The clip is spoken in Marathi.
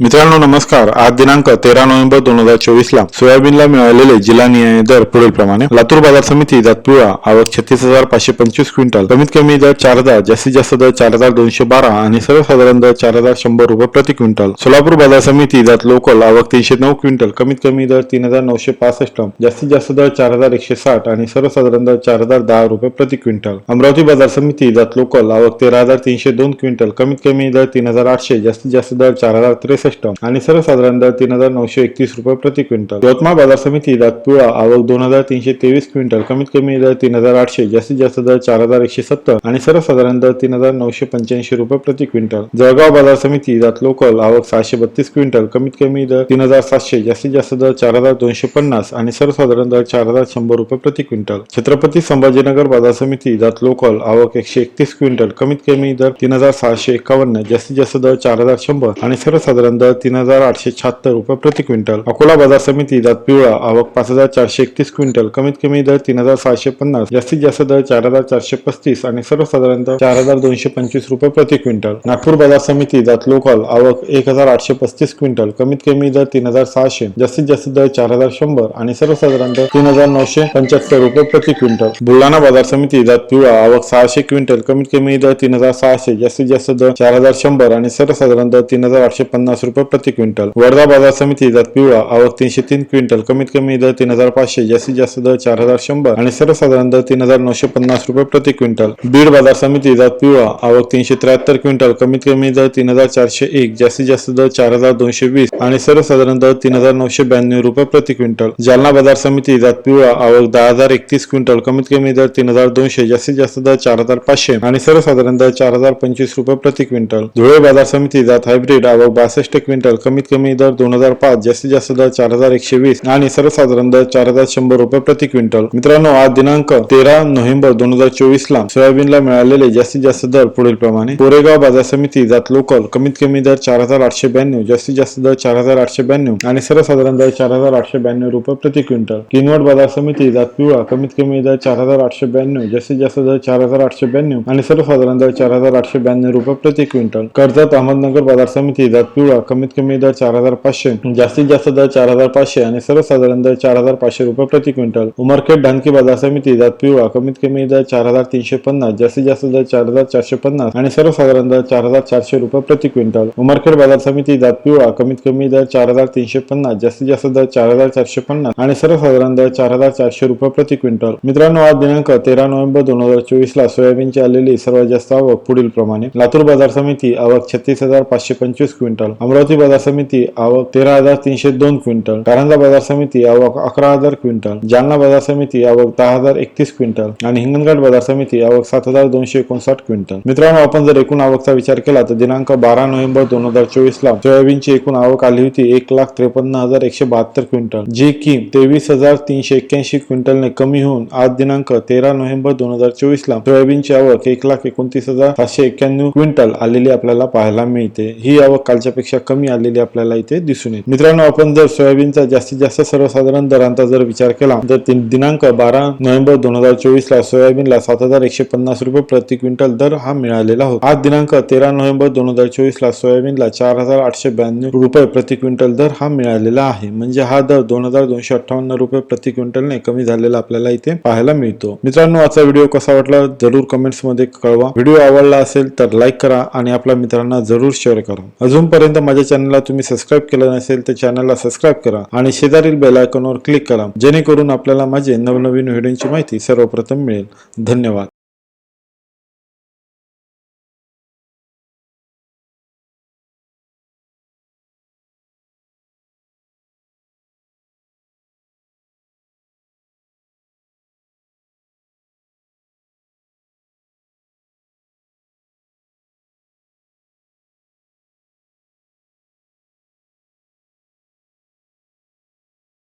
मित्रांनो नमस्कार. आज दिनांक तेरा नोव्हेंबर दोन हजार चोवीस ला सोयाबीनला मिळालेले जिल्हा निहाय दर पुढील प्रमाणे लातूर बाजार समिती जात आवक छत्तीस हजार पाचशे पंचवीस क्विंटल. कमीत कमी दर चार हजार जास्तीत जास्त दर चार हजार दोनशे बारा आणि सर्वसाधारण दर चार हजार शंभर रुपये प्रति क्विंटल. सोलापूर बाजार समिती जात लोकल आवक तीनशे नऊ क्विंटल. कमीत कमी दर तीन हजार नऊशे पासष्ट जास्तीत जास्त दर चार हजार एकशे साठ आणि सर्वसाधारण दर चार हजार दहा रुपये प्रति क्विंटल. अमरावती बाजार समिती जात लोकल आवक तेरा हजार तीनशे दोन क्विंटल. कमीत कमी दर तीन हजार आठशे जास्तीत जास्त दर चार हजार त्रेसष्ट आणि सर्वसाधारण दर तीन हजार नऊशे एकतीस रुपये प्रति क्विंटल. यवतमाळ बाजार समिती दातपुळा आवक दोन हजार तीनशे तेवीस क्विंटल. कमीत कमी दर तीन हजार आठशे जास्तीत जास्त दर चार हजार एकशे सत्तर. आणि सर्वसाधारण दर तीन हजार नऊशे पंच्याऐंशी रुपये प्रति क्विंटल. जळगाव बाजार समिती जात लोकल आवक सहाशे बत्तीस क्विंटल. कमीत कमी दर तीन हजार सातशे जास्तीत जास्त दर चार हजार दोनशे पन्नास. आणि सर्वसाधारण दर चार हजार शंभर रुपये प्रति क्विंटल. छत्रपती संभाजीनगर बाजार समिती जात लोकल आवक एकशे एकतीस क्विंटल. कमीत कमी दर तीन हजार सहाशे एकावन्न जास्तीत जास्त दर चार हजार शंभर. आणि सर्वसाधारण दर तीन हजार आठशे शहात्तर रुपये प्रति क्विंटल. अकोला बाजार समिती जात पिवळा. आवक पाच हजार चारशे एकतीस क्विंटल. कमीत कमी दर तीन हजार सहाशे पन्नास. जास्तीत जास्त दर चार हजार चारशे पस्तीस आणि सर्वसाधारण चार हजार दोनशे पंचवीस रुपये प्रति क्विंटल. नागपूर बाजार समिती जात लोकल. आवक एक हजार आठशे पस्तीस क्विंटल. कमीत कमी दर तीन हजार सहाशे. जास्तीत जास्त दर चार हजार शंभर आणि सर्वसाधारण दर तीन हजार नऊशे पंच्याहत्तर रुपये प्रति क्विंटल. बुलढाणा बाजार समिती जात पिवळा. आवक सहाशे क्विंटल. कमीत कमी दर तीन हजार सहाशे. जास्तीत जास्त दर चार हजार शंभर आणि सर्वसाधारण दर तीन हजार आठशे पन्नास रुपये प्रति क्विंटल. वर्धा बाजार समिती जात पिवळा आवक तीनशे तीन क्विंटल. कमीत कमी दर तीन हजार पाचशे जास्तीत जास्त दर चार हजार शंभर आणि सर्वसाधारण दर तीन हजार नऊशे पन्नास रुपये प्रति क्विंटल. बीड बाजार समिती जात पिवळा आवक तीनशे त्र्याहत्तर क्विंटल. कमीत कमी दर तीन हजार चारशे एक जास्तीत जास्त दर चार हजार दोनशे वीस आणि सर्वसाधारण दर तीन हजार नऊशे ब्याण्णव रुपये प्रति क्विंटल. जालना बाजार समिती जात पिवळा आवक दहा हजार एकतीस क्विंटल. कमीत कमी दर तीन हजार दोनशे जास्तीत जास्त दर चार हजार पाचशे आणि सर्वसाधारण दर चार हजार पंचवीस रुपये प्रति क्विंटल. धुळे बाजार समिती जात हायब्रिड आवक बासष्ट क्विंटल कमीत कमी दर दोन हजार पाच जास्तीत जास्त दर चार हजार एकशे वीस आणि सर्वसाधारण दर चार हजार शंभर रुपये प्रति क्विंटल. मित्रांनो आज दिनांक तेरा नोव्हेंबर दोन हजार चोवीस ला सोयाबीनला मिळालेले जास्तीत जास्त दर पुढील प्रमाणे. कोरेगाव बाजार समिती जात लोकल कमीत कमी दर चार हजार आठशे ब्याण्णव जास्तीत जास्त दर चार हजार आठशे ब्याण्णव आणि सर्वसाधारण दर चार हजार आठशे ब्याण्णव रुपये प्रति क्विंटल. किनवट बाजार समिती जात पिवळा कमीत कमी दर चार हजार आठशे ब्याण्णव जास्तीत जास्त दर चार हजार आठशे ब्याण्णव आणि सर्वसाधारण दर चार हजार आठशे ब्याण्णव रुपये प्रति क्विंटल. कर्जत अहमदनगर बाजार समिती जात पिवळा कमीत कमी दर चार हजार पाचशे जास्तीत जास्त दर चार हजार पाचशे आणि सर्वसाधारण दर चार हजार पाचशे रुपये प्रति क्विंटल. उमरखेड धानकी बाजार समिती जात पिवळा कमीत कमी दर चार हजार तीनशे पन्नास जास्तीत जास्त दर चार हजार चारशे पन्नास आणि सर्वसाधारण दर चार हजार चारशे रुपये प्रति क्विंटल. उमरखेड बाजार समिती जात पिवळा कमीत कमी दर चार हजार तीनशे पन्नास जास्तीत जास्त दर चार हजार चारशे पन्नास आणि सर्वसाधारण दर चार हजार चारशे रुपये प्रति क्विंटल. मित्रांनो आज दिनांक तेरा नोव्हेंबर दोन हजार चोवीस ला सोयाबीनची आलेली सर्वात जास्त आवक पुढील प्रमाणे लातूर बाजार समिती आवक छत्तीस हजार पाचशे पंचवीस क्विंटल. अमरावती बाजार समिती आवक तेरा हजार तीनशे दोन क्विंटल कारंजा बाजार समिती आवक अकरा हजार क्विंटल जालना बाजार समिती आवक दहा हजार एकतीस क्विंटल आणि हिंगणघाट बाजार समिती आवक सात हजार दोनशे एकोणसाठ क्विंटल. मित्रांनो आपण जर एकूण आवकचा विचार केला तर दिनांक बारा नोव्हेंबर दोन हजार चोवीस ला सोयाबीनची एकूण आवक आली होती एक लाख त्रेपन्न हजार एकशे बहात्तर क्विंटल जी की तेवीस हजार तीनशे एक्क्याऐंशी क्विंटलने कमी होऊन आज दिनांक तेरा नोव्हेंबर दोन हजार चोवीस ला सोयाबीनची आवक एक लाख एकोणतीस हजार सातशे एक्क्याण्णव क्विंटल आलेली आपल्याला पाहायला मिळते. ही आवक कालच्या पेक्षा कमी आलेली आपल्याला इथे दिसून येते. मित्रांनो आपण जर सोयाबीनचा जास्तीत जास्त सर्वसाधारण दरांचा जर विचार केला तर दिनांक बारा नोव्हेंबर दोन हजार चोवीस ला सोयाबीनला सात हजार एकशे पन्नास रुपये प्रति क्विंटल दर हा मिळालेला होता. आज दिनांक तेरा नोव्हेंबर दोन हजार चोवीस ला सोयाबीनला चार हजार आठशे ब्याण्णव रुपये प्रति क्विंटल दर हा मिळालेला आहे. म्हणजे हा दर दोन हजार दोनशे अठ्ठावन्न रुपये प्रति क्विंटलने कमी झालेला आपल्याला इथे पाहायला मिळतो. मित्रांनो आजचा व्हिडिओ कसा वाटला जरूर कमेंट्समध्ये कळवा. व्हिडिओ आवडला असेल तर लाईक करा आणि आपल्या मित्रांना जरूर शेअर करा. अजूनपर्यंत माझ्या चॅनलला तुम्ही सबस्क्राईब केलं नसेल तर चॅनलला सबस्क्राईब करा आणि शेजारील बेल आयकॉनवर क्लिक करा जेणेकरून आपल्याला माझे नवनवीन व्हिडिओची माहिती सर्वप्रथम मिळेल. धन्यवाद.